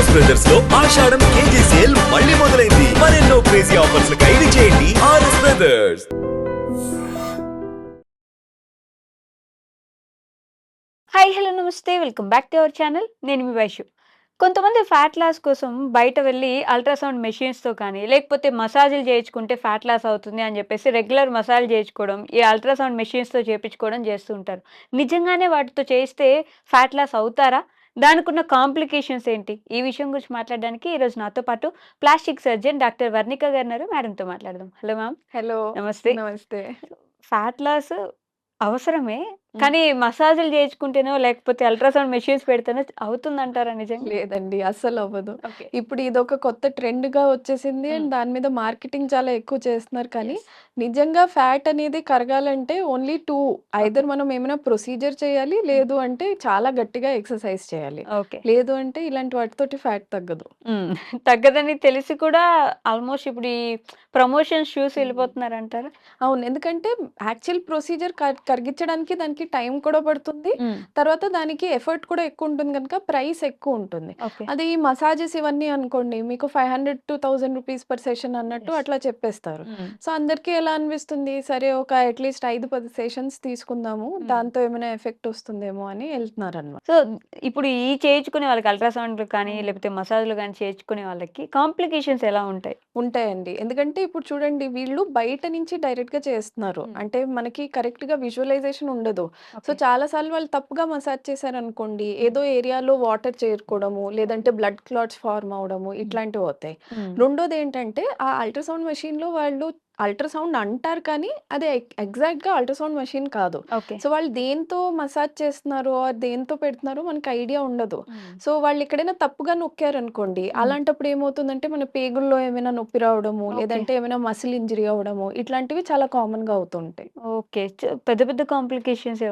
RS బ్రదర్స్లో Ashadham KG sale మళ్ళీ మొదలైంది. మరెన్నో క్రేజీ ఆఫర్స్ ఖైదు చేయండి ఆర్ఎస్ బ్రదర్స్ హాయ్ హలో నమస్తే. Welcome back to our channel నేను మీ వైషు కొంతమంది ఫ్యాట్ లాస్ కోసం బయట వెళ్ళి అల్ట్రాసౌండ్ మెషిన్స్తో కానీ లేకపోతే మసాజులు చేయించుకుంటే ఫ్యాట్ లాస్ అవుతుంది అని చెప్పేసి రెగ్యులర్ మసాజ్ చేయించుకోవడం ఈ అల్ట్రాసౌండ్ మెషిన్స్తో చేయించుకోవడం చేస్తుంటారు నిజంగానే వాటితో చేస్తే ఫ్యాట్ లాస్ అవుతారా? దానికి ఉన్న కాంప్లికేషన్స్ ఏంటి? ఈ విషయం గురించి మాట్లాడడానికి ఈరోజు నాతో పాటు ప్లాస్టిక్ సర్జన్ డాక్టర్ వర్ణిక గారు ఉన్నారు మేడంతో మాట్లాడదాం. Hello ma'am. హలో. నమస్తే. నమస్తే. ఫ్యాట్ లాస్ అవసరమే కానీ మసాజులు చేయించుకుంటేనో లేకపోతే అల్ట్రాసౌండ్ మెషిన్స్ పెడితేనో అవుతుందంటారా నిజంగా? లేదండి అస్సలు అవ్వదు. ఇప్పుడు ఇది ఒక కొత్త ట్రెండ్గా వచ్చేసింది అండ్. దాని మీద మార్కెటింగ్ చాలా ఎక్కువ చేస్తున్నారు కానీ నిజంగా ఫ్యాట్ అనేది కరగాలంటే ఓన్లీ టూ ఐదర్ మనం ఏమైనా ప్రొసీజర్ చేయాలి లేదు అంటే చాలా గట్టిగా ఎక్సర్సైజ్ చేయాలి. లేదు అంటే ఇలాంటి వాటితోటి ఫ్యాట్ తగ్గదు. తగ్గదని తెలిసి కూడా ఆల్మోస్ట్ ఇప్పుడు ఈ ప్రమోషన్స్ చూసి వెళ్ళిపోతున్నారు అంటారా అవును ఎందుకంటే యాక్చువల్ ప్రొసీజర్ కరిగించడానికి దానికి టైం కూడా పడుతుంది. తర్వాత దానికి ఎఫర్ట్ కూడా ఎక్కువ ఉంటుంది కనుక ప్రైస్ ఎక్కువ ఉంటుంది అది ఈ మసాజెస్ ఇవన్నీ అనుకోండి మీకు five hundred to thousand rupees per session అన్నట్టు. అట్లా చెప్పేస్తారు. సో అందరికీ ఎలా అనిపిస్తుంది? సరే ఒక అట్లీస్ట్ ఐదు పది సెషన్స్ తీసుకుందాము. దాంతో ఏమైనా ఎఫెక్ట్ వస్తుందేమో అని వెళ్తున్నారు అనమాట సో ఇప్పుడు ఈ చేయించుకునే వాళ్ళకి అల్ట్రాసౌండ్ కానీ. లేకపోతే మసాజ్లు కానీ చేయించుకునే వాళ్ళకి కాంప్లికేషన్స్ ఎలా ఉంటాయి? ఉంటాయండి. ఎందుకంటే ఇప్పుడు చూడండి వీళ్ళు బయట నుంచి డైరెక్ట్గా చేస్తున్నారు. అంటే మనకి కరెక్ట్గా విజువలైజేషన్ ఉండదు. సో చాలా సార్లు వాళ్ళు తప్పుగా మసాజ్ చేశారు అనుకోండి ఏదో ఏరియాలో వాటర్ చేరుకోవడము లేదంటే బ్లడ్ క్లాట్స్ ఫార్మ్ అవడము ఇట్లాంటివి అవుతాయి. రెండోది ఏంటంటే ఆ అల్ట్రాసౌండ్ మెషిన్లో వాళ్ళు అల్ట్రాసౌండ్ అంటారు కానీ అది ఎగ్జాక్ట్గా అల్ట్రాసౌండ్ మెషిన్ కాదు. సో వాళ్ళు దేంతో మసాజ్ చేస్తున్నారో దేంతో పెడుతున్నారో మనకి ఐడియా ఉండదు. సో వాళ్ళు ఎక్కడైనా తప్పుగా నొక్కారు అనుకోండి అలాంటప్పుడు ఏమవుతుందంటే మన పేగుల్లో ఏమైనా నొప్పి రావడము. లేదంటే ఏమైనా మసిల్ ఇంజరీ అవడము ఇట్లాంటివి చాలా కామన్గా అవుతుంటాయి. ఓకే. పెద్ద పెద్ద కాంప్లికేషన్స్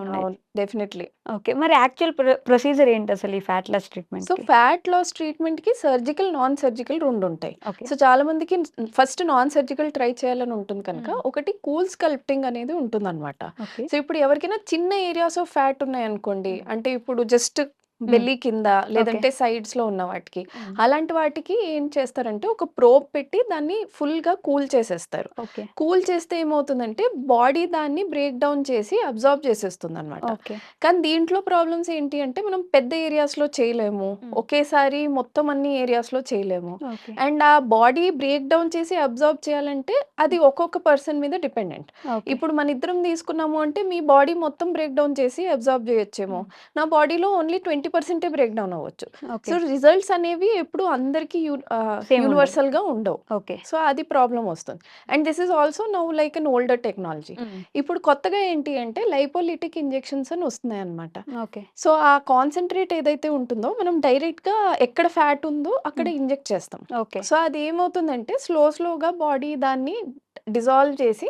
డెఫినెట్లీ. ఓకే. మరి యాక్చువల్ ప్రొసీజర్ ఏంటి అసలు ఈ fat loss treatment so fat loss ట్రీట్మెంట్కి సర్జికల్ నాన్ సర్జికల్ రెండు ఉంటాయి. సో చాలా మందికి ఫస్ట్ నాన్ సర్జికల్ ట్రై చేయాలని ఉంటుంది కనుక. ఒకటి కూల్ స్కల్ప్టింగ్ అనేది ఉంటుంది అనమాట ఓకే. సో ఇప్పుడు ఎవరికైనా చిన్న ఏరియాస్ ఆఫ్ ఫ్యాట్ ఉన్నాయి అనుకోండి అంటే ఇప్పుడు జస్ట్ బెల్లీ కింద లేదంటే సైడ్స్లో ఉన్న వాటికి. అలాంటి వాటికి ఏం చేస్తారంటే ఒక ప్రోబ్ పెట్టి దాన్ని ఫుల్గా కూల్ చేసేస్తారు. కూల్ చేస్తే ఏమవుతుందంటే బాడీ దాన్ని బ్రేక్ డౌన్ చేసి అబ్జార్బ్ చేసేస్తుంది అనమాట కానీ దీంట్లో ప్రాబ్లమ్స్ ఏంటి అంటే మనం పెద్ద ఏరియాస్లో చేయలేము. ఒకేసారి మొత్తం అన్ని ఏరియాస్లో చేయలేము అండ్ ఆ బాడీ బ్రేక్ డౌన్ చేసి అబ్జర్వ్ చేయాలంటే అది ఒక్కొక్క పర్సన్ మీద డిపెండెంట్. ఇప్పుడు మన ఇద్దరం తీసుకున్నాము అంటే మీ బాడీ మొత్తం బ్రేక్ డౌన్ చేసి అబ్జర్వ్ చేయొచ్చేమో. నా బాడీలో ఓన్లీ ట్వంటీ పర్సెంటే బ్రేక్ డౌన్ అవ్వచ్చు. సో రిజల్ట్స్ అనేవి ఎప్పుడు అందరికి. యూనివర్సల్గా ఉండవు. ఓకే. సో అది ప్రాబ్లం వస్తుంది. And this is also now like an older technology. ఇప్పుడు కొత్తగా ఏంటి అంటే లైపోలిటిక్ ఇంజెక్షన్స్ అని వస్తున్నాయి అన్నమాట ఓకే. సో ఆ కాన్సన్ట్రేట్ ఏదైతే ఉంటుందో మనం డైరెక్ట్గా ఎక్కడ ఫ్యాట్ ఉందో అక్కడ. ఇంజెక్ట్ చేస్తాం. ఓకే. సో అది ఏమవుతుందంటే స్లో స్లోగా బాడీ దాన్ని డిజాల్వ్ చేసి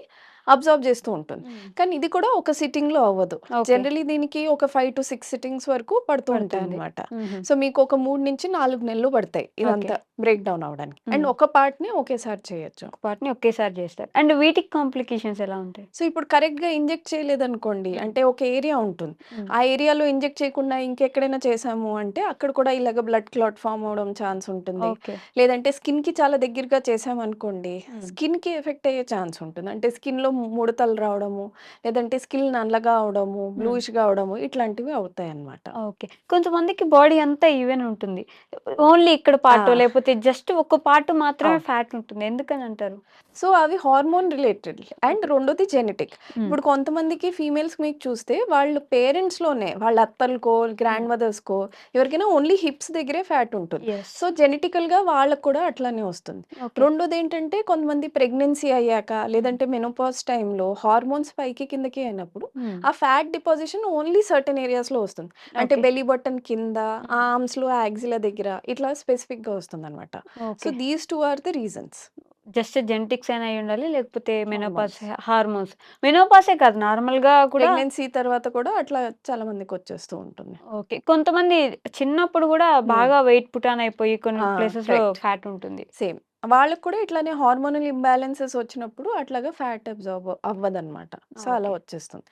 అబ్జర్వ్ చేస్తూ ఉంటుంది. కానీ ఇది కూడా ఒక సిట్టింగ్లో అవ్వదు. జనరలీ దీనికి ఒక ఫైవ్ టు సిక్స్ సిట్టింగ్స్ వరకు పడుతూ ఉంటాయి. అనమాట సో మీకు ఒక మూడు నుంచి నాలుగు నెలలు పడతాయి ఇదంతా బ్రేక్ డౌన్ అవడానికి అండ్. ఒక పార్ట్ని ఒకేసారి చేయొచ్చు. వాటిని ఒకేసారి చేస్తారు. అండ్ వీటికి కాంప్లికేషన్స్ ఎలా ఉంటాయి? సో ఇప్పుడు కరెక్ట్గా ఇంజెక్ట్ చేయలేదనుకోండి మ్మ్. అంటే ఒక ఏరియా ఉంటుంది. ఆ ఏరియాలో ఇంజెక్ట్ చేయకుండా ఇంకెక్కడైనా చేసాము అంటే అక్కడ కూడా ఇలాగ బ్లడ్ క్లాట్ ఫామ్ అవడం ఛాన్స్ ఉంటుంది. లేదంటే స్కిన్కి చాలా దగ్గరగా చేసామనుకోండి. స్కిన్కి ఎఫెక్ట్ అయ్యే ఛాన్స్ ఉంటుంది. అంటే స్కిన్లో ముడతలు రావడము లేదంటే స్కిన్ నల్లగా అవడము బ్లూయిష్గా అవడము ఇట్లాంటివి అవుతాయి అన్నమాట ఓకే. కొంతమందికి బాడీ అంతా ఈవెన్ ఉంటుంది. ఓన్లీ ఇక్కడ పార్ట్. లేకపోతే జస్ట్ ఒక పార్ట్ మాత్రమే. ఫ్యాట్ ఉంటుంది. ఎందుకని అంటారు? సో అవి హార్మోన్ రిలేటెడ్ అండ్ రెండోది జెనెటిక్. ఇప్పుడు కొంతమందికి ఫీమేల్స్ మీకు చూస్తే వాళ్ళు పేరెంట్స్లోనే వాళ్ళ అత్తలకో గ్రాండ్ మదర్స్ కో ఎవరికైనా ఓన్లీ హిప్స్ దగ్గరే ఫ్యాట్ ఉంటుంది. సో జెనెటికల్గా వాళ్ళకు కూడా అట్లానే వస్తుంది. రెండోది ఏంటంటే కొంతమంది ప్రెగ్నెన్సీ అయ్యాక లేదంటే మెనోపాజ్ టైంలో హార్మోన్స్ పైకి కిందకి అయినప్పుడు ఆ ఫ్యాట్ డిపాజిషన్ ఓన్లీ సర్టన్ ఏరియాస్లో వస్తుంది. అంటే Okay. బెలీ బటన్ కింద ఆర్మ్స్లో యాక్సిల దగ్గర ఇట్లా స్పెసిఫిక్గా వస్తుంది అనమాట so these two are the reasons. Just genetics అయినా అయి ఉండాలి లేకపోతే మెనోపాస్ హార్మోన్స్. మెనోపాసే కాదు నార్మల్గా కూడా ప్రెగ్నెన్సీ తర్వాత కూడా అట్లా చాలా మందికి వచ్చేస్తూ ఉంటుంది. ఓకే. కొంతమంది చిన్నప్పుడు కూడా బాగా వెయిట్ పుటాన్ అయిపోయి కొన్ని ప్లేసెస్లో. ఫ్యాట్ ఉంటుంది. సేమ్. వాళ్ళకి కూడా ఇట్లానే హార్మోనల్ ఇంబ్యాలెన్సెస్ వచ్చినప్పుడు అట్లాగా ఫ్యాట్ అబ్జార్బ్ అవ్వదన్నమాట సో అలా. వచ్చేస్తుంది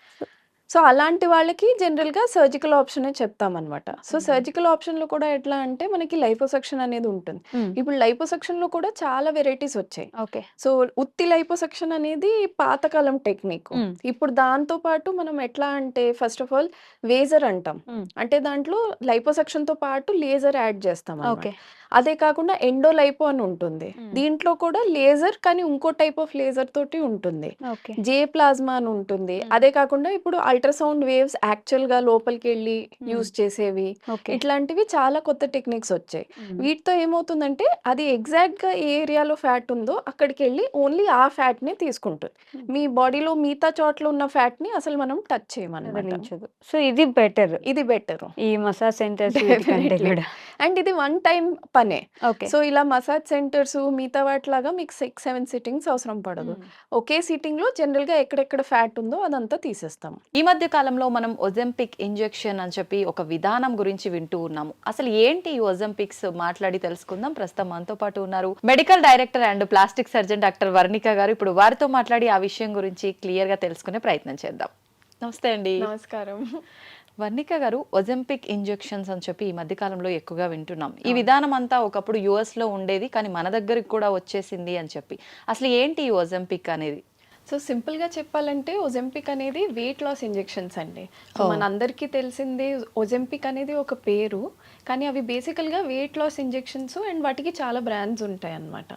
సో అలాంటి వాళ్ళకి జనరల్‌గా సర్జికల్ ఆప్షనే చెప్తామనమాట. సో. సర్జికల్ ఆప్షన్‌లో కూడా ఎట్లా అంటే మనకి లైపోసక్షన్ అనేది ఉంటుంది. ఇప్పుడు లైపోసక్షన్‌లో కూడా చాలా వెరైటీస్ వచ్చాయి. ఓకే. సో ఉత్తి లైపోసక్షన్ అనేది పాతకాలం టెక్నిక్. ఇప్పుడు దాంతో పాటు మనం ఎట్లా అంటే ఫస్ట్ ఆఫ్ ఆల్ వేజర్ అంటాం. అంటే దాంట్లో లైపోసక్షన్‌తో పాటు లేజర్ యాడ్ చేస్తామనమాట. ఓకే. అదే కాకుండా ఎండో లైపో అని ఉంటుంది. దీంట్లో కూడా లేజర్ కానీ ఇంకో టైప్ ఆఫ్ లేజర్ తోటి ఉంటుంది. ఓకే. జే ప్లాస్మా అని ఉంటుంది. అదే కాకుండా ఇప్పుడు అల్ట్రాసౌండ్ వేవ్స్ యాక్చువల్‌గా లోపలికెళ్ళి హ్మ్. యూజ్ చేసేవి. ఇట్లాంటివి చాలా కొత్త టెక్నిక్స్ వచ్చాయి. వీటితో ఏమవుతుందంటే అది ఎగ్జాక్ట్‌గా ఏ ఏరియాలో ఫ్యాట్ ఉందో అక్కడికెళ్ళి ఓన్లీ ఆ ఫ్యాట్‌నే తీసుకుంటుంది. హ్మ్. మీ బాడీలో మిగతా చోట్ల ఉన్న ఫ్యాట్‌ని అసలు మనం టచ్ చేయమనమాట. వదిలించదు. సో ఇది బెటర్. ఇది బెటరు. ఈ మసాజ్ సెంటర్స్. కూడా. అండ్ ఇది వన్ టైమ్ పనే. ఓకే. సో ఇలా మసాజ్ సెంటర్స్ మిగతా వాటిలాగా మీకు 6, 7 సిట్టింగ్స్ అవసరం పడదు. ఒకే సిట్టింగ్‌లో జనరల్‌గా ఎక్కడెక్కడ ఫ్యాట్ ఉందో అదంతా తీసేస్తాం. ఈ మధ్య కాలంలో మనం ఒజెంపిక్ ఇంజెక్షన్ అని చెప్పి ఒక విధానం గురించి వింటూ ఉన్నాము అసలు ఏంటి ఈ ఒజెంపిక్స్ మాట్లాడి తెలుసుకుందాం ప్రస్తుతం మనతో పాటు ఉన్నారు medical director and plastic surgeon doctor Varnika గారు ఇప్పుడు వారితో మాట్లాడి ఆ విషయం గురించి క్లియర్గా తెలుసుకునే ప్రయత్నం చేద్దాం నమస్తే అండి నమస్కారం. వర్ణిక గారు ఒజెంపిక్ ఇంజెక్షన్స్ అని చెప్పి ఈ మధ్య కాలంలో ఎక్కువగా వింటున్నాం. ఈ విధానం అంతా ఒకప్పుడు యుఎస్లో ఉండేది కానీ మన దగ్గరికి కూడా వచ్చేసింది అని చెప్పి. అసలు ఏంటి ఈ ఒజెంపిక్ అనేది? సో సింపుల్‌గా చెప్పాలంటే ఒజెంపిక్ అనేది వెయిట్ లాస్ ఇంజెక్షన్స్ అండి. సో. మనందరికీ తెలిసింది ఒజెంపిక్ అనేది ఒక పేరు. కానీ అవి బేసికల్‌గా వెయిట్ లాస్ ఇంజెక్షన్స్ అండ్ వాటికి చాలా బ్రాండ్స్ ఉంటాయన్నమాట.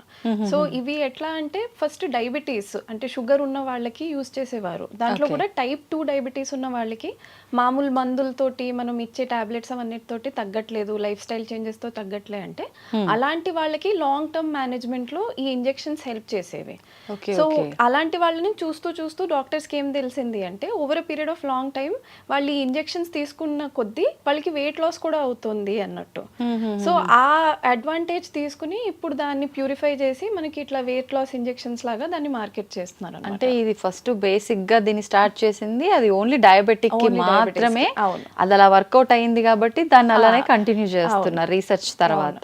సో ఇవి ఎట్లా అంటే ఫస్ట్ డయాబెటీస్ అంటే షుగర్ ఉన్న వాళ్ళకి యూజ్ చేసేవారు. దాంట్లో. కూడా టైప్ 2 డయాబెటీస్ ఉన్న వాళ్ళకి మామూలు మందులతోటి మనం ఇచ్చే టాబ్లెట్స్ అవన్నిటితోటి తగ్గట్లేదు. లైఫ్ స్టైల్ చేంజెస్‌తో తగ్గట్లే అంటే అలాంటి వాళ్ళకి లాంగ్ టర్మ్ మేనేజ్‌మెంట్‌లో ఈ ఇంజెక్షన్స్ హెల్ప్ చేసేవి. సో అలాంటి వాళ్ళని చూస్తూ చూస్తూ డాక్టర్స్‌కి ఏం తెలిసింది అంటే over a period of long time వాళ్ళు ఈ ఇంజెక్షన్స్ తీసుకున్న కొద్దీ వాళ్ళకి వెయిట్ లాస్ కూడా అవుతుంది అన్నట్టు. సో ఆ అడ్వాంటేజ్ తీసుకుని ఇప్పుడు దాన్ని ప్యూరిఫై చేసి మనకి ఇట్లా వెయిట్ లాస్ ఇంజెక్షన్స్ లాగా దాన్ని మార్కెట్ చేస్తున్నారు అంటే ఇది ఫస్ట్ బేసిక్గా దీన్ని స్టార్ట్ చేసింది అది ఓన్లీ డయాబెటిక్కి మాత్రమే. అది అలా వర్కౌట్ అయింది కాబట్టి దాన్ని అలానే కంటిన్యూ చేస్తున్నారు రీసెర్చ్ తర్వాత.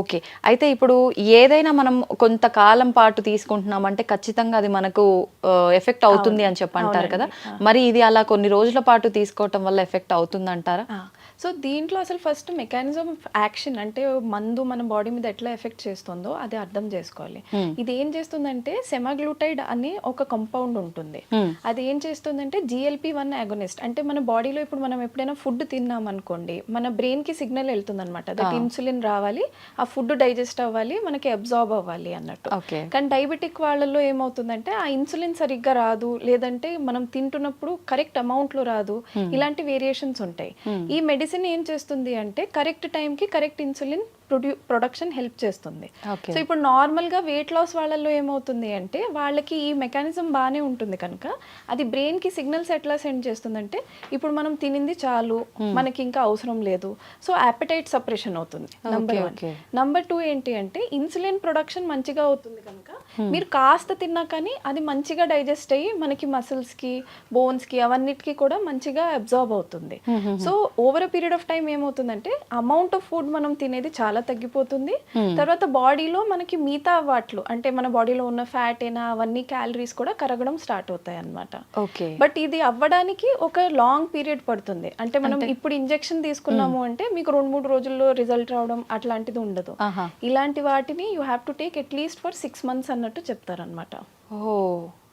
ఓకే అయితే ఇప్పుడు ఏదైనా మనం కొంతకాలం పాటు తీసుకుంటున్నాం అంటే ఖచ్చితంగా అది మనకు ఎఫెక్ట్ అవుతుంది అని చెప్పి అంటారు కదా. మరి ఇది అలా కొన్ని రోజుల పాటు తీసుకోవటం వల్ల ఎఫెక్ట్ అవుతుంది అంటారా సో దీంట్లో అసలు ఫస్ట్ మెకానిజం ఆఫ్ యాక్షన్ అంటే మందు మన బాడీ మీద ఎట్లా ఎఫెక్ట్ చేస్తుందో అది అర్థం చేసుకోవాలి. Hmm. ఇది ఏం చేస్తుందంటే సెమాగ్లూటైడ్ అనే ఒక కంపౌండ్ ఉంటుంది. Hmm. అది ఏం చేస్తుందంటే జిఎల్పి వన్ అగోనిస్ట్ అంటే మన బాడీలో ఇప్పుడు మనం ఎప్పుడైనా ఫుడ్ తిన్నాం అనుకోండి మన బ్రెయిన్కి సిగ్నల్ వెళ్తుంది అనమాట దట్. ఇన్సులిన్ రావాలి ఆ ఫుడ్ డైజెస్ట్ అవ్వాలి మనకి అబ్జార్బ్ అవ్వాలి అన్నట్టు. కానీ డయాబెటిక్ వాళ్ళలో ఏమవుతుందంటే ఆ ఇన్సులిన్ సరిగ్గా రాదు లేదంటే మనం తింటున్నప్పుడు కరెక్ట్ అమౌంట్లో రాదు. ఇలాంటి వేరియేషన్స్ ఉంటాయి. ఈ మెడిసిన్ ఏం చేస్తుంది అంటే కరెక్ట్ టైంకి కరెక్ట్ ఇన్సులిన్ ప్రొడ్యూ ప్రొడక్షన్ హెల్ప్ చేస్తుంది. సో ఇప్పుడు నార్మల్గా వెయిట్ లాస్ వాళ్ళల్లో ఏమవుతుంది అంటే వాళ్ళకి ఈ మెకానిజం బాగానే ఉంటుంది కనుక అది బ్రెయిన్కి సిగ్నల్స్ ఎట్లా సెండ్ చేస్తుందంటే ఇప్పుడు మనం తినింది చాలు మనకి ఇంకా అవసరం లేదు. సో అపెటైట్ సపరేషన్ అవుతుంది నంబర్ వన్. నంబర్ టూ ఏంటి అంటే ఇన్సులిన్ ప్రొడక్షన్ మంచిగా అవుతుంది కనుక మీరు కాస్త తిన్నా కానీ అది మంచిగా డైజెస్ట్ అయ్యి మనకి మసిల్స్కి బోన్స్కి అవన్నిటికి కూడా మంచిగా అబ్జార్బ్ అవుతుంది. So over a period of time ఏమవుతుందంటే అమౌంట్ ఆఫ్ ఫుడ్ మనం తినేది చాలా తగ్గిపోతుంది. తర్వాత బాడీలో మనకి మిగతా వాటిలో అంటే మన బాడీలో ఉన్న ఫ్యాట్ అయినా అవన్నీ క్యాలరీస్ కూడా కరగడం స్టార్ట్ అవుతాయి అన్నమాట ఓకే. బట్ ఇది అవ్వడానికి ఒక లాంగ్ పీరియడ్ పడుతుంది. అంటే మనం ఇప్పుడు ఇంజెక్షన్ తీసుకున్నాము అంటే మీకు రెండు మూడు రోజుల్లో రిజల్ట్ రావడం అట్లాంటిది ఉండదు. ఇలాంటి వాటిని you have to take at least for six months అన్నట్టు చెప్తారనమాట ఓ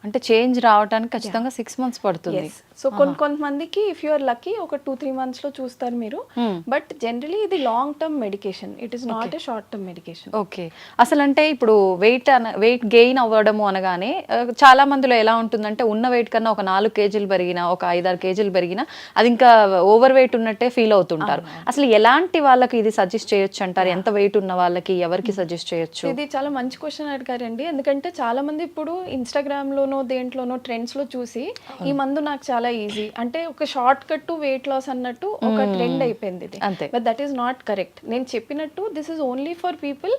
అంటే చేంజ్ రావడానికి ఖచ్చితంగా సిక్స్ మంత్స్ పడుతుంది. సో కొన్ని కొంతమందికి ఇఫ్ యు ఆర్ లక్కీ ఒక టూ త్రీ మంత్స్లో చూస్తారు మీరు. Hmm. బట్ జనరలీ ఇది long term medication it is not a short term medication okay అసలు అంటే ఇప్పుడు వెయిట్ వెయిట్ గెయిన్ అవ్వడము అనగానే చాలా మందిలో ఎలా ఉంటుందంటే ఉన్న వెయిట్ కన్నా ఒక నాలుగు కేజీలు పెరిగినా ఒక ఐదారు కేజీలు పెరిగినా అది ఇంకా ఓవర్ వెయిట్ ఉన్నట్టే ఫీల్ అవుతుంటారు. అసలు ఎలాంటి వాళ్ళకి ఇది సజెస్ట్ చేయొచ్చు అంటారు? ఎంత వెయిట్ ఉన్న వాళ్ళకి ఎవరికి సజెస్ట్ చేయొచ్చు? ఇది చాలా మంచి క్వశ్చన్ అడిగారండి. ఎందుకంటే చాలా మంది ఇప్పుడు ఇన్స్టాగ్రామ్ లోనో దేంట్లోనో ట్రెండ్స్లో చూసి ఈ మందు నాకు చాలా ఈజీ అంటే ఒక short cut to weight loss అన్నట్టు ఒక ట్రెండ్ అయిపోయింది ఇది. అంతే. But that is not correct నేను చెప్పినట్టు this is only for people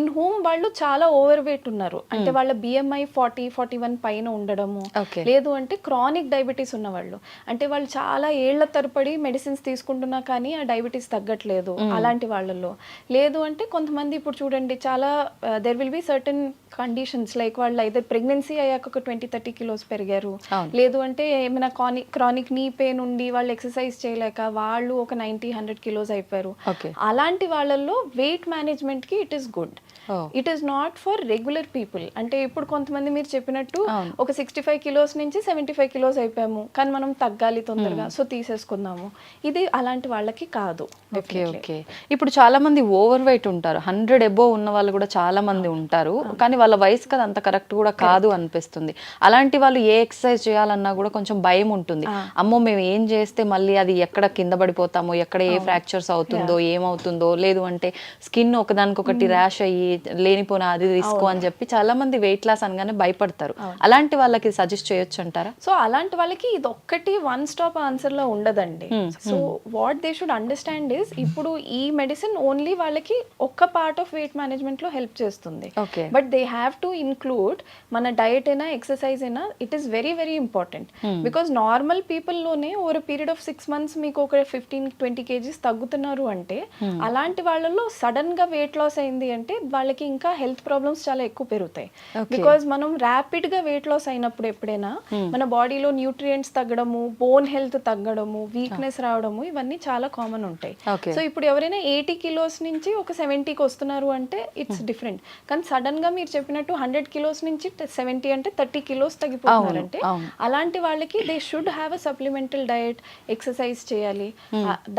in home వాళ్ళు చాలా ఓవర్ వెయిట్ ఉన్నారు. అంటే వాళ్ళ బిఎంఐ ఫార్టీ ఫార్టీ వన్ పైన ఉండడము. లేదు అంటే క్రానిక్ డయాబెటీస్ ఉన్నవాళ్ళు. అంటే వాళ్ళు చాలా ఏళ్ళ తరపడి మెడిసిన్స్ తీసుకుంటున్నా కానీ ఆ డయాబెటీస్ తగ్గట్లేదు అలాంటి వాళ్ళల్లో లేదు అంటే కొంతమంది ఇప్పుడు చూడండి చాలా there will be certain conditions like వాళ్ళు అయితే ప్రెగ్నెన్సీ అయ్యాక ఒక ట్వంటీ థర్టీ కిలోస్ పెరిగారు. లేదు అంటే ఏమైనా క్రానిక్ క్రానిక్ నీ పెయిన్ ఉండి వాళ్ళు ఎక్సర్సైజ్ చేయలేక వాళ్ళు ఒక నైంటీ హండ్రెడ్ కిలోస్ అయిపోయారు అలాంటి వాళ్ళల్లో వెయిట్ మేనేజ్మెంట్కి it is good. It is not for regular people అంటే ఇప్పుడు కొంతమంది మీరు చెప్పినట్టు. ఒక సిక్స్టీ ఫైవ్ కిలోస్ నుంచి సెవెంటీ ఫైవ్ కిలోస్ అయిపోయాము. కానీ మనం తగ్గాలి తొందరగా. సో తీసేసుకుందాము. ఇది అలాంటి వాళ్ళకి కాదు. ఓకే ఓకే ఇప్పుడు చాలా మంది ఓవర్ వెయిట్ ఉంటారు. హండ్రెడ్ ఎబో ఉన్న వాళ్ళు కూడా చాలా మంది ఉంటారు. కానీ వాళ్ళ వయసు కదా అంత కరెక్ట్ కూడా కాదు అనిపిస్తుంది. అలాంటి వాళ్ళు ఏ ఎక్సర్సైజ్ చేయాలన్నా కూడా కొంచెం భయం ఉంటుంది. అమ్మో మేము ఏం చేస్తే మళ్ళీ అది ఎక్కడ కింద పడిపోతామో ఎక్కడ ఏ ఫ్రాక్చర్స్ అవుతుందో ఏమవుతుందో లేదు అంటే స్కిన్ ఒకదానికొకటి ర్యాష్ అయ్యి లేనిపోయిన అది రిస్క్ అని చెప్పి చాలా మంది వెయిట్ లాస్ అనగానే భయపడతారు. అలాంటి వాళ్ళకి సజెస్ట్ చేయొచ్చు అంటారా? సో అలాంటి వాళ్ళకి ఇది ఒక్కటి వన్ స్టాప్ ఆన్సర్లో ఉండదండి. So what they should understand is ఇప్పుడు ఈ మెడిసిన్ ఓన్లీ వాళ్ళకి ఒక్క పార్ట్ ఆఫ్ వెయిట్ మేనేజ్మెంట్లో హెల్ప్ చేస్తుంది. But they have to include మన డయట్ అయినా ఎక్సర్సైజ్ అయినా it is very very important. Because normal పీపుల్లోనే over period of six months మీకు ఒక ఫిఫ్టీన్ ట్వంటీ కేజీస్ తగ్గుతున్నారు అంటే అలాంటి వాళ్ళలో సడన్గా వెయిట్ లాస్ అయింది అంటే వాళ్ళకి ఇంకా హెల్త్ ప్రాబ్లమ్స్ చాలా ఎక్కువ పెరుగుతాయి. బికాస్ మనం ర్యాపిడ్గా వెయిట్ లాస్ అయినప్పుడు ఎప్పుడైనా మన బాడీలో న్యూట్రియంట్స్ తగ్గడము బోన్ హెల్త్ తగ్గడము వీక్నెస్ రావడము ఇవన్నీ చాలా కామన్ ఉంటాయి. సో ఇప్పుడు ఎవరైనా ఎయిటీ కిలోస్ నుంచి ఒక సెవెంటీకి వస్తున్నారు అంటే ఇట్స్ డిఫరెంట్ కానీ సడన్గా మీరు చెప్పినట్టు హండ్రెడ్ కిలోస్ నుంచి సెవెంటీ అంటే థర్టీ కిలోస్ తగ్గిపోతున్నారంటే. అలాంటి వాళ్ళకి they should have a supplemental diet exercise చేయాలి.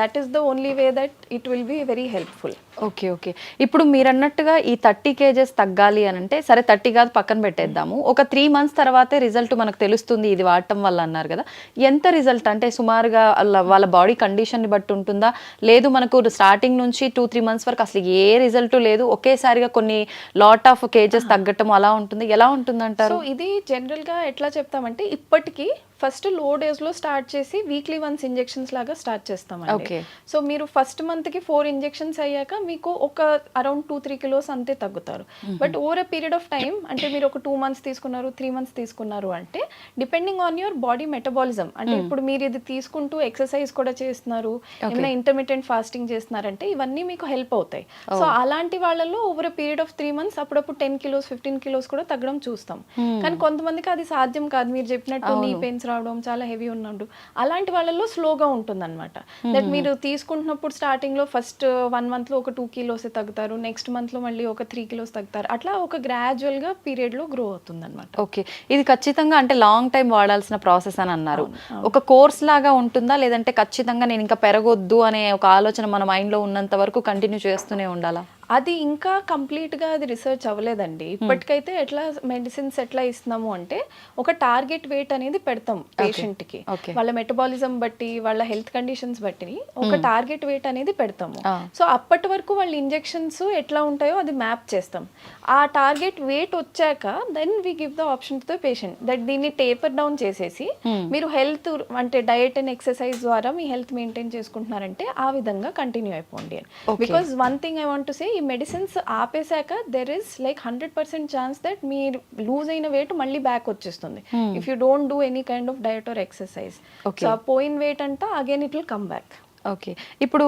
That is the only way that it will be very helpful okay okay ఇప్పుడు మీరు అన్నట్టుగా ఈ థర్టీ కేజెస్ తగ్గాలి అని అంటే సరే థర్టీ కాదు పక్కన పెట్టేద్దాము. ఒక త్రీ మంత్స్ తర్వాతే రిజల్ట్ మనకు తెలుస్తుంది ఇది వాడటం వల్ల అన్నారు కదా. ఎంత రిజల్ట్ అంటే సుమారుగా వాళ్ళ- బాడీ కండిషన్ బట్టి ఉంటుందా? లేదు మనకు స్టార్టింగ్ నుంచి టూ త్రీ మంత్స్ వరకు అసలు ఏ రిజల్ట్ లేదు. ఒకేసారిగా కొన్ని లాట్ ఆఫ్ కేజెస్ తగ్గటం అలా ఉంటుంది. ఎలా ఉంటుంది అంటారు ఇది జనరల్గా ఎట్లా చెప్తామంటే ఇప్పటికీ ఫస్ట్లో డేస్లో స్టార్ట్ చేసి వీక్లీ వన్స్ ఇంజెక్షన్స్ లాగా స్టార్ట్ చేస్తామండి. Okay. సో మీరు ఫస్ట్ మంత్కి ఫోర్ ఇంజెక్షన్స్ అయ్యాక మీకు ఒక అరౌండ్ టూ త్రీ కిలోస్ అంతే తగ్గుతారు. But over a period of time అంటే మీరు ఒక టూ మంత్స్ తీసుకున్నారు త్రీ మంత్స్ తీసుకున్నారు అంటే depending on your body metabolism. అంటే ఇప్పుడు మీరు ఇది తీసుకుంటూ ఎక్సర్సైజ్ కూడా చేస్తున్నారు ఏమైనా ఇంటర్మీడియట్ ఫాస్టింగ్ చేస్తున్నారంటే ఇవన్నీ మీకు హెల్ప్ అవుతాయి. సో అలాంటి వాళ్ళలో over a period of three months అప్పుడప్పుడు టెన్ కిలోస్ ఫిఫ్టీన్ కిలోస్ కూడా తగ్గడం చూస్తాం. కానీ కొంతమందికి అది సాధ్యం కాదు. మీరు చెప్పినట్టు నీ పెయిన్స్ రావడం చాలా హెవీ ఉన్నట్టు. అలాంటి వాళ్ళలో స్లోగా ఉంటుంది అనమాట దట్ మీరు తీసుకుంటున్నప్పుడు స్టార్టింగ్లో ఫస్ట్ వన్ మంత్లో ఒక టూ కిలోస్ తగ్గుతారు నెక్స్ట్ మంత్లో మళ్ళీ ఒక త్రీ కిలోస్ తగ్గుతారు. అట్లా ఒక గ్రాడ్యువల్గా పీరియడ్లో గ్రో అవుతుంది అనమాట ఓకే ఇది ఖచ్చితంగా అంటే లాంగ్ టైం వాడాల్సిన ప్రాసెస్ అని అన్నారు. ఒక కోర్స్ లాగా ఉంటుందా? లేదంటే ఖచ్చితంగా నేను ఇంకా పెరగొద్దు అనే ఒక ఆలోచన మన మైండ్లో ఉన్నంత వరకు కంటిన్యూ చేస్తూనే ఉండాలా? అది ఇంకా కంప్లీట్గా అది రీసెర్చ్ అవ్వలేదండి. ఇప్పటికైతే ఎట్లా మెడిసిన్స్ ఎట్లా ఇస్తున్నాము అంటే ఒక టార్గెట్ వెయిట్ అనేది పెడతాం పేషెంట్కి Okay. వాళ్ళ మెటబాలిజం బట్టి వాళ్ళ హెల్త్ కండిషన్స్ బట్టి ఒక టార్గెట్ వెయిట్ అనేది పెడతాము. సో అప్పటి వరకు వాళ్ళ ఇంజెక్షన్స్ ఎట్లా ఉంటాయో అది మ్యాప్ చేస్తాం. ఆ టార్గెట్ వెయిట్ వచ్చాక then we give the option to the patient that దీన్ని టేపర్ డౌన్ చేసేసి మీరు హెల్త్ అంటే డయట్ అండ్ ఎక్సర్సైజ్ ద్వారా మీ హెల్త్ మెయింటైన్ చేసుకుంటున్నారంటే ఆ విధంగా కంటిన్యూ అయిపోండి. Because one thing I want to say ఈ medicines ఆపేశాక there is like hundred percent chance that మీరు లూజ్ అయిన వెయిట్ మళ్ళీ బ్యాక్ వచ్చేస్తుంది. If you don't do any kind of diet or exercise పోయిన వెయిట్ అంతా again it will come back okay. ఇప్పుడు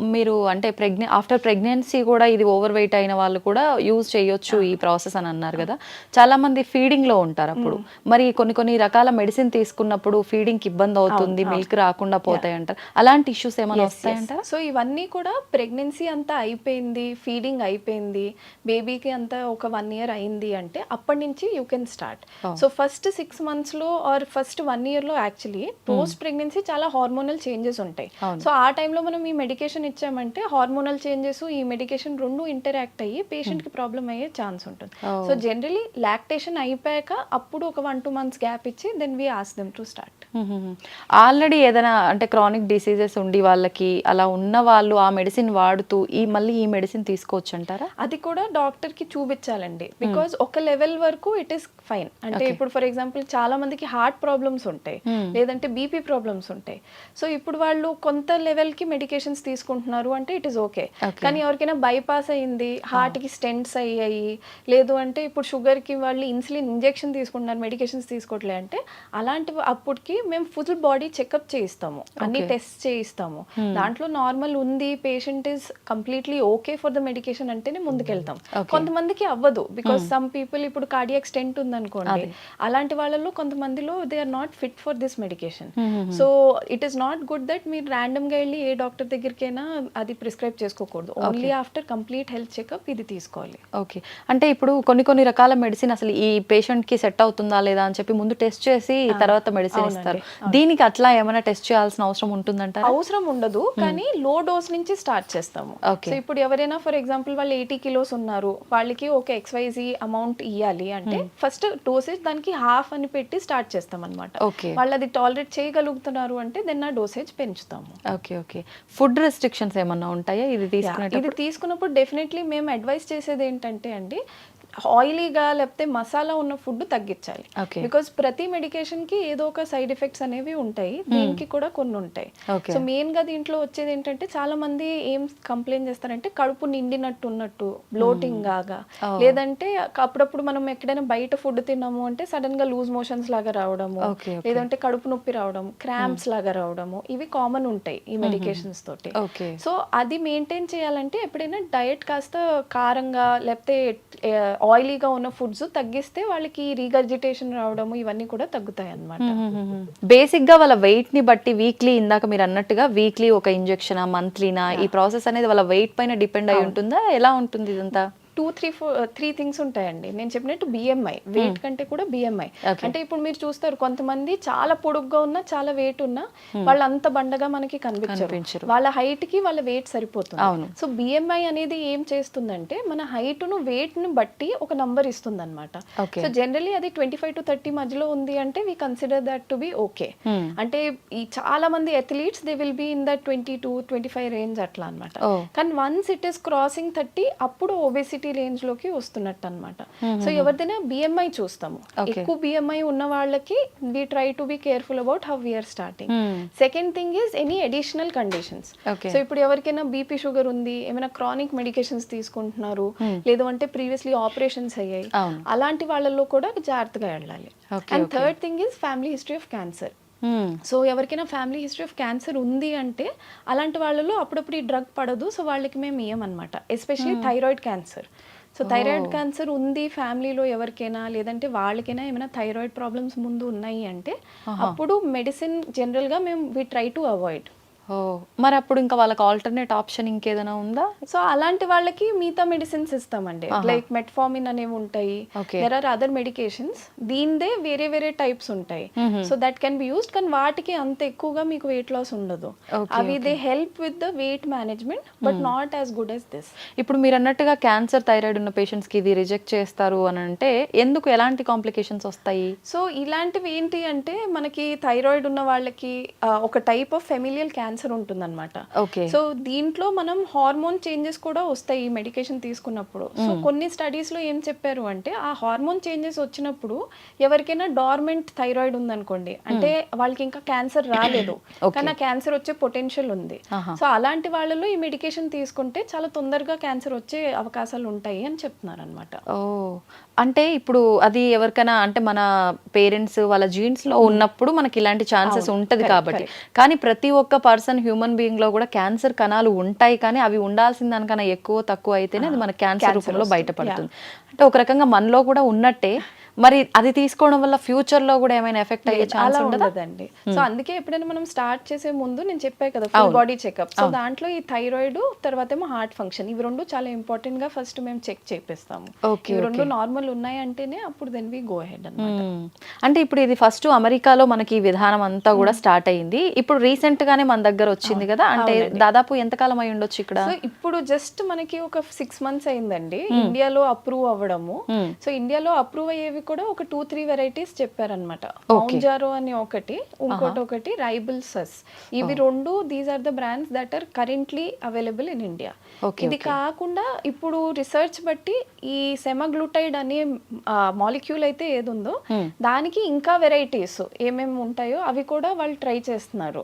మీరు అంటే ప్రెగ్నె ఆఫ్టర్ ప్రెగ్నెన్సీ కూడా ఇది ఓవర్ వెయిట్ అయిన వాళ్ళు కూడా యూజ్ చేయొచ్చు ఈ ప్రాసెస్ అని అన్నారు కదా. చాలా మంది ఫీడింగ్లో ఉంటారు అప్పుడు. మరి కొన్ని కొన్ని రకాల మెడిసిన్ తీసుకున్నప్పుడు ఫీడింగ్కి ఇబ్బంది అవుతుంది మిల్క్ రాకుండా పోతాయి అంటారు. అలాంటి ఇష్యూస్ ఏమైనా వస్తాయంటారా? సో ఇవన్నీ కూడా ప్రెగ్నెన్సీ అంతా అయిపోయింది ఫీడింగ్ అయిపోయింది బేబీకి అంతా ఒక వన్ ఇయర్ అయింది అంటే అప్పటి నుంచి you can start. So first six months or first one ఇయర్లో యాక్చువల్లీ పోస్ట్ ప్రెగ్నెన్సీ చాలా హార్మోనల్ చేంజెస్ ఉంటాయి. సో ఆ టైంలో మనం ఈ మెడికేషన్ ఇచ్చామంటే హార్మోనల్ చేంజెస్ ఈ మెడికేషన్ రెండు ఇంటరాక్ట్ అయ్యి patient కి ప్రాబ్లం అయ్యే ఛాన్స్ ఉంటుంది. సో జనరలీ లాక్టేషన్ అయిపోయాక అప్పుడు ఒక వన్ టూ మంత్స్ గ్యాప్ ఇచ్చి then we ask them to start already ఏదైనా అంటే క్రానిక్ డిసీజెస్ ఉండి వాళ్ళకి అలా ఉన్న వాళ్ళు ఆ మెడిసిన్ వాడుతూ ఈ మళ్ళీ ఈ మెడిసిన్ తీసుకోవచ్చు అంటారా? అది కూడా డాక్టర్కి చూపించాలండి. బికాజ్ ఒక లెవెల్ వరకు ఇట్ ఈస్ ఫైన్ అంటే ఇప్పుడు ఫర్ ఎగ్జాంపుల్ చాలా మందికి హార్ట్ ప్రాబ్లమ్స్ ఉంటాయి. లేదంటే బీపీ ప్రాబ్లమ్స్ ఉంటాయి. సో ఇప్పుడు వాళ్ళు కొంత లెవెల్కి మెడికేషన్స్ తీసుకుంటున్నారు అంటే ఇట్ ఇస్ ఓకే. కానీ ఎవరికైనా బైపాస్ అయింది హార్ట్కి స్టెంట్స్ అయ్యాయి లేదు అంటే ఇప్పుడు షుగర్కి వాళ్ళు ఇన్సులిన్ ఇంజెక్షన్ తీసుకుంటున్నారు మెడికేషన్స్ తీసుకోవట్లే అంటే అలాంటి అప్పటికి మేము ఫుల్ బాడీ చెకప్ చేయిస్తాము. అన్ని. టెస్ట్ చేయిస్తాము. దాంట్లో నార్మల్ ఉంది patient is completely okay for the medication అంటేనే ముందుకెళ్తాం. Okay. కొంతమందికి అవ్వదు బికాస్ సమ్ పీపుల్ ఇప్పుడు కార్డియాక్ స్టెంట్ ఉందనుకోండి అలాంటి వాళ్ళలో కొంతమందిలో they are not fit for this medication so it is not good that మీరు random గా వెళ్ళి ఏ డాక్టర్ దగ్గరికైనా అది ప్రిస్క్రైబ్ చేసుకోకూడదు. Only after complete health checkup ఇది తీసుకోవాలి. ఓకే. అంటే ఇప్పుడు కొన్ని కొన్ని రకాల మెడిసిన్ అసలు ఈ పేషెంట్కి సెట్ అవుతుందా లేదా అని చెప్పి ముందు టెస్ట్ చేసి తర్వాత మెడిసిన్ ఇస్తారు. దీనికి అట్లా ఏమైనా టెస్ట్ చేయాల్సిన అవసరం ఉంటుందంటారా? అవసరం ఉండదు. కానీ లో డోస్ నుంచి స్టార్ట్ చేస్తాము. సో ఇప్పుడు ఎవరైనా ఫర్ ఎగ్జాంపుల్ వాళ్ళు ఎయిటీ కిలోస్ ఉన్నారు. వాళ్ళకి ఒక ఎక్స్వైజీ అమౌంట్ ఇవ్వాలి అంటే ఫస్ట్ డోసేజ్ దానికి హాఫ్ అని పెట్టి స్టార్ట్ చేస్తాం అనమాట ఓకే. వాళ్ళు అది టాలరేట్ చేయగలుగుతున్నారు అంటే దెన్ ఆ డోసేజ్ పెంచుతాము. Okay okay. ఫుడ్ రెస్ట్రిక్షన్స్ ఏమన్నా ఉంటాయా? ఇది తీసుకునేటప్పుడు ఇది తీసుకున్నప్పుడు డెఫినెట్లీ మేము అడ్వైస్ చేసేది ఏంటంటే అండి ఆయిలీగా లేకపోతే మసాలా ఉన్న ఫుడ్ తగ్గించాలి. బికాస్ ప్రతి మెడికేషన్కి ఏదో ఒక సైడ్ ఎఫెక్ట్స్ అనేవి ఉంటాయి. దీనికి కూడా కొన్ని ఉంటాయి. సో మెయిన్గా దీంట్లో వచ్చేది ఏంటంటే చాలా మంది ఏం కంప్లైంట్ చేస్తారంటే కడుపు నిండినట్టు ఉన్నట్టు బ్లోటింగ్ లాగా Oh. లేదంటే అప్పుడప్పుడు మనం ఎక్కడైనా బయట ఫుడ్ తిన్నాము అంటే సడన్గా లూజ్ మోషన్స్ లాగా రావడము. లేదంటే కడుపు నొప్పి రావడం క్రాంప్స్ లాగా రావడము. ఇవి కామన్ ఉంటాయి ఈ మెడికేషన్స్ తోటి. సో అది మెయింటైన్ చేయాలంటే ఎప్పుడైనా డయట్ కాస్త కారంగా లేకపోతే ఆయిలీగా ఉన్న ఫుడ్స్ తగ్గిస్తే వాళ్ళకి రీగర్జిటేషన్ రావడము ఇవన్నీ కూడా తగ్గుతాయి అన్నమాట బేసిక్గా వాళ్ళ వెయిట్ని బట్టి వీక్లీ ఇందాక మీరు అన్నట్టుగా వీక్లీ ఒక ఇంజెక్షన్ మంత్లీనా ఈ ప్రాసెస్ అనేది వాళ్ళ వెయిట్ పైన డిపెండ్ అయి ఉంటుందా? ఎలా ఉంటుంది ఇదంతా? Two three four three things ఉంటాయండి నేను చెప్పినట్టు బిఎంఐ వెయిట్ కంటే కూడా బిఎంఐ. అంటే ఇప్పుడు మీరు చూస్తారు కొంతమంది చాలా పొడుగ్గా ఉన్నా చాలా వెయిట్ ఉన్నా వాళ్ళు అంత బండగా మనకి కనిపించరు. వాళ్ళ హైట్కి వాళ్ళ వెయిట్ సరిపోతుంది. సో బిఎంఐ అనేది ఏం చేస్తుందంటే మన హైట్ను వెయిట్ను బట్టి ఒక నంబర్ ఇస్తుంది అనమాట. సో జనరలీ అది ట్వంటీ ఫైవ్ టు థర్టీ మధ్యలో ఉంది అంటే we consider that to be okay Hmm. అంటే ఈ చాలా మంది athletes they will be in that twenty two twenty five range అట్లా అనమాట Oh. కానీ once it is crossing thirty అప్పుడు ఒబేసిటీ రేంజ్లోకి వస్తున్నట్టు అనమాట సో ఎవరిదైనా బిఎంఐ చూస్తాము. ఎక్కువ బిఎంఐ ఉన్న వాళ్ళకి we try to be careful about how we are starting. Second thing is any additional conditions. So ఇప్పుడు ఎవరికైనా బీపీ షుగర్ ఉంది ఏమైనా క్రానిక్ మెడికేషన్స్ తీసుకుంటున్నారు లేదు అంటే ప్రీవియస్లీ ఆపరేషన్స్ అయ్యాయి. అలాంటి వాళ్ళలో కూడా జాగ్రత్తగా వెళ్ళాలి and. Third thing is family history of cancer. So ఎవరికైనా ఫ్యామిలీ హిస్టరీ ఆఫ్ క్యాన్సర్ ఉంది అంటే అలాంటి వాళ్ళలో అప్పుడప్పుడు ఈ డ్రగ్ పడదు. సో వాళ్ళకి మేము ఇయ్యమన్నమాట. Especially thyroid cancer so thyroid cancer ఉంది ఫ్యామిలీలో ఎవరికైనా లేదంటే వాళ్ళకైనా ఏమైనా థైరాయిడ్ ప్రాబ్లమ్స్ ముందు ఉన్నాయి అంటే అప్పుడు మెడిసిన్ జనరల్గా మేము వి ట్రై టు అవాయిడ్ ఓ మరి అప్పుడు ఇంకా వాళ్ళకి ఆల్టర్నేట్ ఆప్షన్ ఇంకేదైనా ఉందా? సో అలాంటి వాళ్ళకి మిగతా మెడిసిన్స్ ఇస్తామండి. లైక్ మెట్ఫార్మిన్ అనేవి ఉంటాయి. దెర్ ఆర్ అదర్ మెడికేషన్స్ దీనిదే వేరే వేరే టైప్స్ ఉంటాయి. So that can be used కానీ వాటికి అంత ఎక్కువగా మీకు వెయిట్ లాస్ ఉండదు. అవి they help with the weight management but not as good as this ఇప్పుడు మీరు అన్నట్టుగా క్యాన్సర్ థైరాయిడ్ ఉన్న పేషెంట్స్కి ఇది రిజెక్ట్ చేస్తారు అని అంటే ఎందుకు ఎలాంటి కాంప్లికేషన్స్ వస్తాయి? సో ఇలాంటివి ఏంటి అంటే మనకి థైరాయిడ్ ఉన్న వాళ్ళకి ఒక టైప్ ఆఫ్ ఫెమిలియల్ క్యాన్సర్ ఉంటుందన్నమాట. ఓకే. సో దీంట్లో మనం హార్మోన్ చేంజెస్ కూడా వస్తాయి ఈ మెడికేషన్ తీసుకున్నప్పుడు. సో కొన్ని స్టడీస్లో ఏం చెప్పారు అంటే ఆ హార్మోన్ చేంజెస్ వచ్చినప్పుడు ఎవరికైనా డార్మెంట్ థైరాయిడ్ ఉందనుకోండి అంటే వాళ్ళకి ఇంకా క్యాన్సర్ రాలేదు. కానీ ఆ క్యాన్సర్ వచ్చే పొటెన్షియల్ ఉంది. సో అలాంటి వాళ్ళలో ఈ మెడికేషన్ తీసుకుంటే చాలా తొందరగా క్యాన్సర్ వచ్చే అవకాశాలు ఉంటాయి అని చెప్తున్నారు అనమాట ఓ. అంటే ఇప్పుడు అది ఎవరికైనా అంటే మన పేరెంట్స్ వాళ్ళ జీన్స్లో ఉన్నప్పుడు మనకి ఇలాంటి ఛాన్సెస్ ఉంటది కాబట్టి. కానీ ప్రతి ఒక్క పర్సన్ హ్యూమన్ బీయింగ్లో కూడా క్యాన్సర్ కణాలు ఉంటాయి కానీ అవి ఉండాల్సిన దానికన్నా ఎక్కువ తక్కువ అయితేనే అది మన క్యాన్సర్ రూపంలో బయటపడుతుంది. అంటే ఒక రకంగా మనలో కూడా ఉన్నట్టే మరి అది తీసుకోవడం వల్ల ఫ్యూచర్లో కూడా ఏమైనా ఎఫెక్ట్ అయ్యే ఛాన్స్ ఉండదండి. సో అందుకే ఎప్పుడైనా మనం స్టార్ట్ చేసే ముందు నేను చెప్పా కదా ఫుల్ బాడీ చెకప్ సో దాంట్లో ఈ థైరాయిడ్ తర్వాత ఏమో హార్ట్ ఫంక్షన్ ఇవి రెండు చాలా ఇంపార్టెంట్గా ఫస్ట్ మేము చెక్ చేపిస్తాము. ఇవి రెండు నార్మల్ ఉన్నాయంటేనే అప్పుడు దెన్ వి గో హెడ్ అన్నమాట. మ్మ్. అంటే ఇప్పుడు ఇది ఫస్ట్ అమెరికాలో మనకి ఈ విధానం అంతా కూడా స్టార్ట్ అయింది. ఇప్పుడు రీసెంట్ గానే మన దగ్గర వచ్చింది కదా? అంటే దాదాపు ఎంతకాలం అయి ఉండొచ్చు ఇక్కడ? సో ఇప్పుడు జస్ట్ మనకి ఒక సిక్స్ మంత్స్ అయిందండి. ఇండియాలో అప్రూవ్ అవ్వడము. సో ఇండియాలో అప్రూవ్ అయ్యేవి కూడా ఒక టూ త్రీ వెరైటీస్ చెప్పారనమాట మౌంజారో అని ఒకటి ఇంకోటి ఒకటి రైబుల్ సస్ ఇవి రెండు these are the brands that are currently available in India ఇది కాకుండా ఇప్పుడు రిసర్చ్ బట్టి ఈ సెమగ్లూటైడ్ అనే మాలిక్యూల్ అయితే ఏది ఉందో దానికి ఇంకా వెరైటీస్ ఏమేమి ఉంటాయో అవి కూడా వాళ్ళు ట్రై చేస్తున్నారు.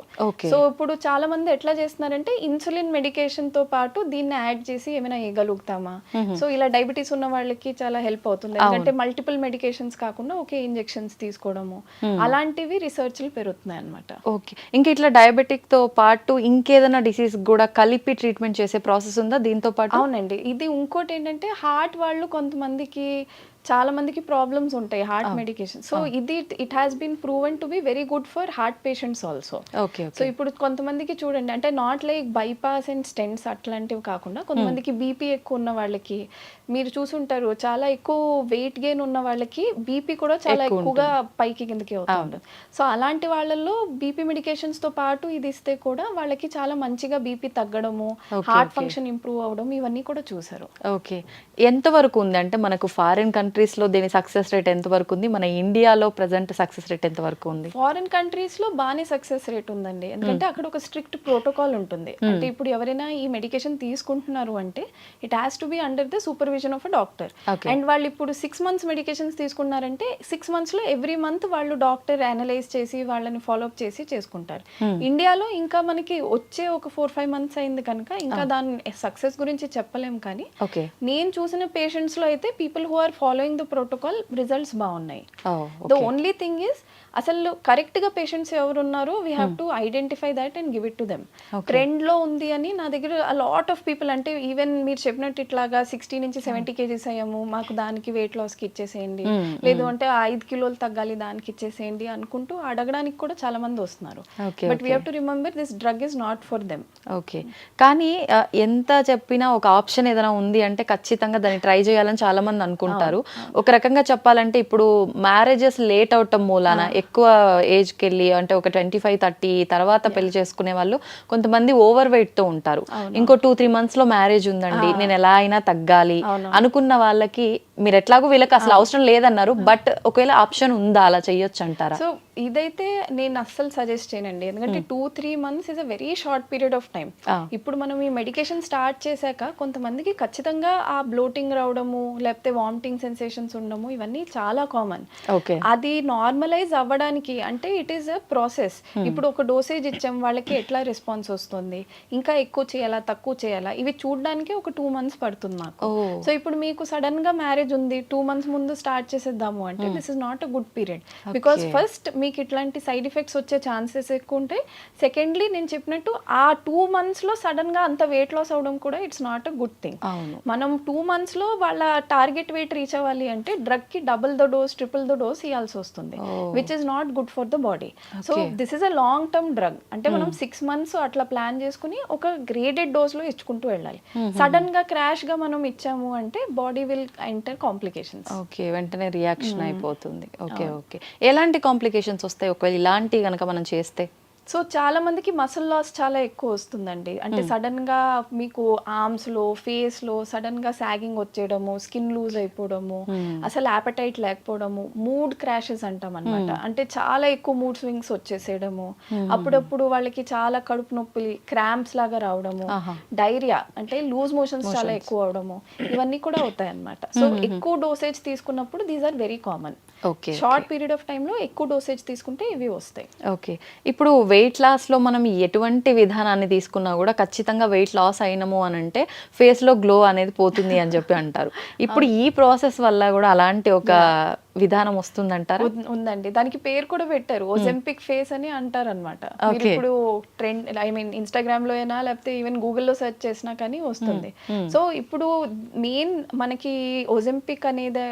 సో ఇప్పుడు చాలా మంది ఎట్లా చేస్తున్నారంటే ఇన్సులిన్ మెడికేషన్తో పాటు దీన్ని యాడ్ చేసి ఏమైనా ఇవ్వగలుగుతామా సో ఇలా డయాబెటీస్ ఉన్న వాళ్ళకి చాలా హెల్ప్ అవుతుంది. ఎందుకంటే మల్టిపుల్ మెడికేషన్స్ కాకుండా ఒకే ఇంజెక్షన్స్ తీసుకోవడము. అలాంటివి రీసెర్చ్లు పెరుగుతున్నాయి అన్నమాట ఓకే ఇంకా ఇట్లా డయాబెటిక్తో పాటు ఇంకేదైనా డిసీజ్ కూడా కలిపి ట్రీట్మెంట్ చేసే ప్రాసెస్ ఉందా? దీంతో పాటు? అవునండి. ఇది ఇంకోటి ఏంటంటే హార్ట్ వాళ్ళు కొంతమందికి చాలా మందికి ప్రాబ్లమ్స్ ఉంటాయి హార్ట్ మెడికేషన్ సో ఇది it has been proven to be very good for heart patients also okay so ఇప్పుడు కొంతమందికి చూడండి అంటే not like bypass and stents అట్లాంటివి కాకుండా కొంతమందికి బీపీ ఎక్కువ ఉన్న వాళ్ళకి మీరు చూసుంటారు చాలా ఎక్కువ వెయిట్ గెయిన్ ఉన్న వాళ్ళకి బీపీ కూడా చాలా ఎక్కువగా పైకి కిందకి అవుతా ఉంటుంది. సో అలాంటి వాళ్ళల్లో బీపీ మెడికేషన్స్తో పాటు ఇది ఇస్తే కూడా వాళ్ళకి చాలా మంచిగా బీపీ తగ్గడము హార్ట్ ఫంక్షన్ ఇంప్రూవ్ అవడం ఇవన్నీ కూడా చూసారు ఓకే ఎంత వరకు ఉంది? అంటే మనకు ఫారిన్ కంట్రీస్ లో దీని సక్సెస్ రేట్ ఎంత వరకు ఉంది? మన ఇండియాలో ప్రజెంట్ సక్సెస్ రేట్ ఎంత వరకు ఉంది? ఫారిన్ కంట్రీస్లో బాగానే సక్సెస్ రేట్ ఉందండి. ఎందుకంటే అక్కడ ఒక స్ట్రిక్ట్ ప్రోటోకాల్ ఉంటుంది. అంటే ఇప్పుడు ఎవరైనా ఈ మెడికేషన్ తీసుకుంటున్నారు అంటే it has to be under the supervision of a doctor. And వాళ్ళు ఇప్పుడు సిక్స్ మంత్స్ మెడికేషన్స్ తీసుకున్నారంటే సిక్స్ మంత్స్లో ఎవ్రీ మంత్ వాళ్ళు డాక్టర్ అనలైజ్ చేసి వాళ్ళని ఫాలో అప్ చేసి చేసుకుంటారు. ఇండియాలో ఇంకా మనకి వచ్చే ఒక ఫోర్ ఫైవ్ మంత్స్ అయింది కనుక ఇంకా దాని సక్సెస్ గురించి చెప్పలేం కానీ నేను చూసిన పేషెంట్స్లో అయితే people who are following the protocol results బాగున్నాయి. ద ఓన్లీ థింగ్ ఇస్ అసలు కరెక్ట్గా పేషెంట్స్ ఎవరు ఉన్నారో we have to identify that and give it to them ట్రెండ్లో ఉంది అని నా దగ్గర లాట్ ఆఫ్ పీపుల్ అంటే ఈవెన్ మీరు చెప్పినట్టు ఇట్లాగా సిక్స్టీ నుంచి సెవెంటీ కేజీస్ అయ్యాము మాకు దానికి వెయిట్ లాస్కి ఇచ్చేసేయండి. లేదు అంటే ఐదు కిలోలు తగ్గాలి దానికి ఇచ్చేసేయండి అనుకుంటూ అడగడానికి కూడా చాలా మంది వస్తున్నారు. But we have to remember this drug is not for them okay కానీ ఎంత చెప్పినా ఒక ఆప్షన్ ఏదైనా ఉంది అంటే ఖచ్చితంగా దాన్ని ట్రై చేయాలని చాలా మంది అనుకుంటారు. ఒక రకంగా చెప్పాలంటే ఇప్పుడు మ్యారేజెస్ లేట్ అవటం మూలాన ఎక్కువ ఏజ్కి వెళ్ళి అంటే ఒక ట్వంటీ ఫైవ్ థర్టీ తర్వాత పెళ్ళి చేసుకునే వాళ్ళు కొంతమంది ఓవర్ వెయిట్తో ఉంటారు ఇంకో టూ త్రీ మంత్స్లో మ్యారేజ్ ఉందండి నేను ఎలా అయినా తగ్గాలి అనుకున్న వాళ్ళకి మీరు ఎట్లాగో వీళ్ళకి అసలు అవసరం లేదన్నారు బట్ ఒకవేళ ఆప్షన్ ఉందా అలా చెయ్యొచ్చు అంటారా సో ఇదైతే నేను అస్సలు సజెస్ట్ చేయనండి. ఎందుకంటే two three months is a very short period of time. ఇప్పుడు మనం ఈ మెడికేషన్ స్టార్ట్ చేశాక కొంతమందికి ఖచ్చితంగా ఆ బ్లోటింగ్ రావడము లేకపోతే వామిటింగ్ సెన్సేషన్స్ ఉండడము ఇవన్నీ చాలా కామన్ ఓకే. అది నార్మలైజ్ అవ్వడానికి అంటే ఇట్ ఈస్ అ ప్రాసెస్ ఇప్పుడు ఒక డోసేజ్ ఇచ్చాం వాళ్ళకి ఎట్లా రెస్పాన్స్ వస్తుంది? ఇంకా ఎక్కువ చేయాలా తక్కువ చేయాలా? ఇవి చూడడానికి ఒక టూ మంత్స్ పడుతుంది నాకు. సో ఇప్పుడు మీకు సడన్గా మ్యారేజ్ ఉంది టూ మంత్స్ ముందు స్టార్ట్ చేసేద్దాము అంటే this is not a good period because first మీకు ఇట్లాంటి సైడ్ ఎఫెక్ట్స్ వచ్చే ఛాన్సెస్ ఎక్కువ ఉంటాయి సెకండ్లీ నేను చెప్పినట్టు ఆ టూ మంత్స్లో సడన్గా అంత వెయిట్ లాస్ అవడం కూడా it's not a good thing మనం టూ మంత్స్లో వాళ్ళ టార్గెట్ వెయిట్ రీచ్ అవ్వాలి అంటే డ్రగ్కి double the dose triple the dose ఇవ్వాల్సి వస్తుంది which is not good for the body so this is a long term drug అంటే మనం సిక్స్ మంత్స్ అట్లా ప్లాన్ చేసుకుని ఒక గ్రేడెడ్ డోస్లో ఇచ్చుకుంటూ వెళ్ళాలి. సడన్గా క్రాష్గా మనం ఇచ్చాము అంటే body will enter complications okay వెంటనే రియాక్షన్ అయిపోతుంది. ఓకే ఓకే ఎలాంటి కాంప్లికేషన్స్ వస్తాయి. ఒకవేళ ఇలాంటివి కనుక మనం చేస్తే సో చాలా మందికి మసిల్ లాస్ చాలా ఎక్కువ వస్తుందండి. అంటే సడన్గా మీకు ఆర్మ్స్లో ఫేస్లో సడన్గా సాగింగ్ వచ్చేయడము స్కిన్ లూజ్ అయిపోవడము అసలు యాపటైట్ లేకపోవడము మూడ్ క్రాషెస్ అంటాం అనమాట అంటే చాలా ఎక్కువ మూడ్ స్వింగ్స్ వచ్చేసేయడము. అప్పుడప్పుడు వాళ్ళకి చాలా కడుపు నొప్పి క్రాంప్స్ లాగా రావడము డైరియా అంటే లూజ్ మోషన్స్ చాలా ఎక్కువ అవడము. ఇవన్నీ కూడా అవుతాయి అనమాట సో ఎక్కువ డోసేజ్ తీసుకున్నప్పుడు these are very common short period of టైంలో ఎక్కువ డోసేజ్ తీసుకుంటే ఇవి వస్తాయి. ఓకే ఇప్పుడు వెయిట్ లాస్లో మనం ఎటువంటి విధానాన్ని తీసుకున్నా కూడా ఖచ్చితంగా వెయిట్ లాస్ అయినము అని అంటే ఫేస్లో గ్లో అనేది పోతుంది అని చెప్పి అంటారు. ఇప్పుడు ఈ ప్రాసెస్ వల్ల కూడా అలాంటి ఒక విధానం వస్తుందంటారా? ఉందండి. దానికి పేరు కూడా పెట్టారు. ఓజెంపిక్ ఫేస్ అని అంటారు అనమాట. ఇప్పుడు ట్రెండ్ ఐ మీన్ ఇన్స్టాగ్రామ్లో అయినా లేకపోతే ఈవెన్ గూగుల్లో సెర్చ్ చేసినా కానీ వస్తుంది. సో ఇప్పుడు మెయిన్ మనకి ఓజెంపిక్ అనేది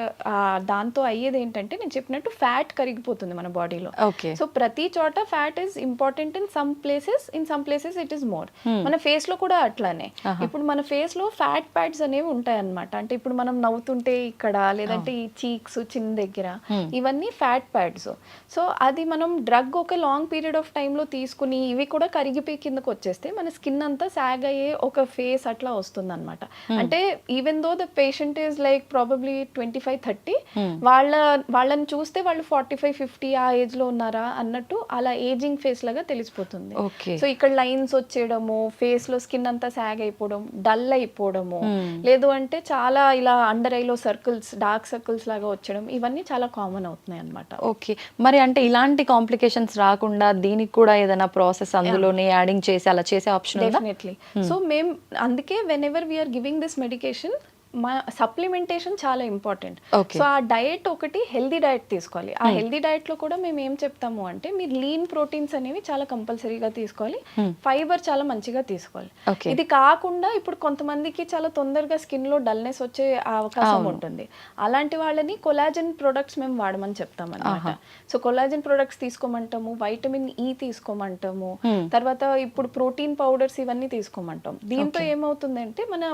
దాంతో అయ్యేది ఏంటంటే నేను చెప్పినట్టు ఫ్యాట్ కరిగిపోతుంది మన బాడీలో సో ప్రతి చోట fat is important in some places in some places it is more మన ఫేస్లో కూడా అట్లానే. ఇప్పుడు మన ఫేస్లో ఫ్యాట్ ప్యాడ్స్ అనేవి ఉంటాయి అన్నమాట అంటే ఇప్పుడు మనం నవ్వుతుంటే ఇక్కడ లేదంటే ఈ చీక్స్ చిన్న దగ్గర దగ్గర. ఇవన్నీ ఫ్యాట్ ప్యాడ్స్ సో అది మనం డ్రగ్ ఒక లాంగ్ పీరియడ్ ఆఫ్ టైంలో తీసుకుని ఇవి కూడా కరిగిపోయి కిందకు వచ్చేస్తే మన స్కిన్ అంతా సాగ్ అయ్యే ఒక ఫేస్ అట్లా వస్తుంది అనమాట అంటే even though the patient is like probably twenty five thirty వాళ్ళ వాళ్ళని చూస్తే వాళ్ళు ఫార్టీ ఫైవ్ ఫిఫ్టీ ఆ ఏజ్లో ఉన్నారా అన్నట్టు అలా ఏజింగ్ ఫేస్ లాగా తెలిసిపోతుంది. సో ఇక్కడ లైన్స్ వచ్చేయడము ఫేస్లో స్కిన్ అంతా సాగ్ అయిపోవడం డల్ అయిపోవడము లేదు అంటే చాలా ఇలా అండర్ ఐలో సర్కిల్స్ డార్క్ సర్కిల్స్ లాగా వచ్చడం ఇవన్నీ చాలా కామన్ అవుతున్నాయి అన్నమాట. ఓకే. మరి అంటే ఇలాంటి కాంప్లికేషన్స్ రాకుండా దీనికి కూడా ఏదైనా ప్రాసెస్ అందులోనే యాడింగ్ చేసి అలా చేసే ఆప్షన్ డెఫినెట్లీ సో మేము అందుకే whenever we are giving this medication మా సప్లిమెంటేషన్ చాలా ఇంపార్టెంట్. సో ఆ డయట్ ఒకటి హెల్దీ డయట్ తీసుకోవాలి. ఆ హెల్దీ డయట్లో కూడా మేము ఏం చెప్తాము అంటే మీరు లీన్ ప్రోటీన్స్ అనేవి చాలా కంపల్సరీగా తీసుకోవాలి. ఫైబర్ చాలా మంచిగా తీసుకోవాలి. ఇది కాకుండా ఇప్పుడు కొంతమందికి చాలా తొందరగా స్కిన్లో డల్నెస్ వచ్చే అవకాశం ఉంటుంది. అలాంటి వాళ్ళని కొలాజన్ ప్రొడక్ట్స్ మేము వాడమని చెప్తాం అనమాట సో కొలాజన్ ప్రొడక్ట్స్ తీసుకోమంటాము వైటమిన్ ఈ తీసుకోమంటాము తర్వాత ఇప్పుడు ప్రోటీన్ పౌడర్స్ ఇవన్నీ తీసుకోమంటాం. దీంతో ఏమవుతుందంటే మన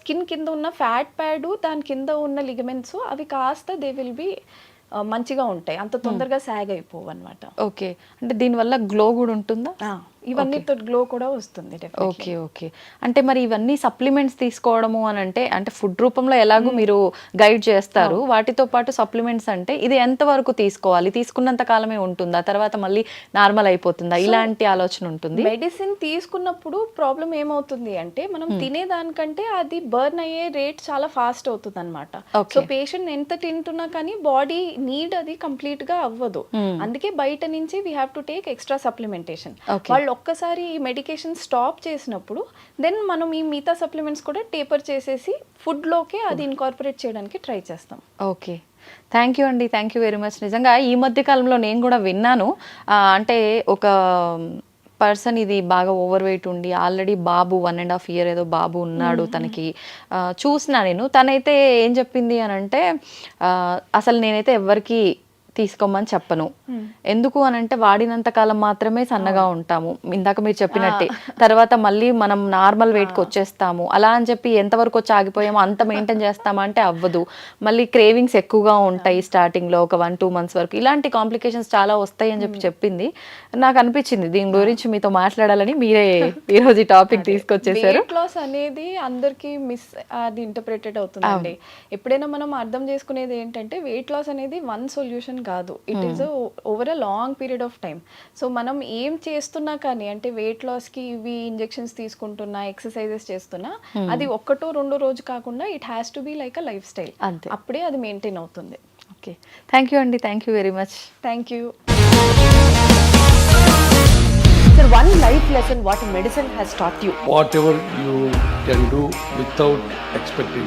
స్కిన్ కింద ఉన్న ఫ్యాట్ ప్యాడ్ దాని కింద ఉన్న లిగమెంట్స్ అవి కాస్త దే విల్ బి మంచిగా ఉంటాయి. అంత తొందరగా సాగ్ అయిపోవు అనమాట ఓకే. అంటే దీనివల్ల గ్లో కూడా ఉంటుందా? ఇవన్నీ గ్లో కూడా వస్తుంది. ఓకే ఓకే అంటే మరి ఇవన్నీ సప్లిమెంట్స్ తీసుకోవడము అని అంటే అంటే ఫుడ్ రూపంలో ఎలాగో మీరు గైడ్ చేస్తారు? వాటితో పాటు సప్లిమెంట్స్ అంటే ఇది ఎంత వరకు తీసుకోవాలి? తీసుకున్నంత కాలమే ఉంటుందా? తర్వాత మళ్ళీ నార్మల్ అయిపోతుందా? ఇలాంటి ఆలోచన ఉంటుంది. మెడిసిన్ తీసుకున్నప్పుడు ప్రాబ్లం ఏమవుతుంది అంటే మనం తినేదానికంటే అది బర్న్ అయ్యే రేట్ చాలా ఫాస్ట్ అవుతుంది అనమాట. సో పేషెంట్ ఎంత తింటున్నా కానీ బాడీ నీడ్ అది కంప్లీట్గా అవ్వదు. అందుకే బయట నుంచి we have to take extra supplementation. వాళ్ళు ఒక్కసారి ఈ మెడికేషన్ స్టాప్ చేసినప్పుడు దెన్ మనం ఈ మిగతా సప్లిమెంట్స్ కూడా టేపర్ చేసేసి ఫుడ్ లోకే అది ఇన్కార్పొరేట్ చేయడానికి ట్రై చేస్తాం. ఓకే. థ్యాంక్ యూ అండి. థ్యాంక్ యూ వెరీ మచ్ నిజంగా ఈ మధ్య కాలంలో నేను కూడా విన్నాను. అంటే ఒక పర్సన్ ఇది బాగా ఓవర్ వెయిట్ ఉండి ఆల్రెడీ బాబు వన్ అండ్ హాఫ్ ఇయర్ ఏదో బాబు ఉన్నాడు తనకి. ఆ, చూసినా నేను. తనైతే ఏం చెప్పింది అని అంటే అసలు నేనైతే ఎవరికి తీసుకోమని చెప్పను. ఎందుకు అని అంటే వాడినంత కాలం మాత్రమే సన్నగా ఉంటాము. ఇందాక మీరు చెప్పినట్టే. తర్వాత మళ్ళీ మనం నార్మల్ వెయిట్కి వచ్చేస్తాము. అలా అని చెప్పి ఎంతవరకు వచ్చి ఆగిపోయామో అంత మెయింటైన్ చేస్తామా అంటే అవ్వదు. మళ్ళీ క్రేవింగ్స్ ఎక్కువగా ఉంటాయి starting లో ఒక వన్ టూ మంత్స్ వరకు. ఇలాంటి కాంప్లికేషన్స్ చాలా వస్తాయి అని చెప్పి చెప్పింది. నాకు అనిపించింది దీని గురించి మీతో మాట్లాడాలని మీరే ఈరోజు ఈ టాపిక్ తీసుకొచ్చేసారు. లాస్ అనేది అందరికి మిస్ అది ఇంటర్ప్రిటెడ్ అవుతుందండి. ఎప్పుడైనా మనం అర్థం చేసుకునేది ఏంటంటే వెయిట్ లాస్ అనేది వన్ సొల్యూషన్ కాదు. It is over a long period of time so మనం ఏం చేస్తున్నా కానీ అంటే వెయిట్ లాస్కి ఇవి ఇంజెక్షన్స్ తీసుకుంటున్నా ఎక్సర్సైజెస్ చేస్తున్నా అది ఒక్కటో రెండో రోజు కాకుండా it has to be like a lifestyle అంతే. అప్పుడే అది మెయింటైన్ అవుతుంది. ఓకే థ్యాంక్ యూ అండి. Thank you very much thank you Sir, one life lesson what medicine has taught you. whatever you can do without expecting.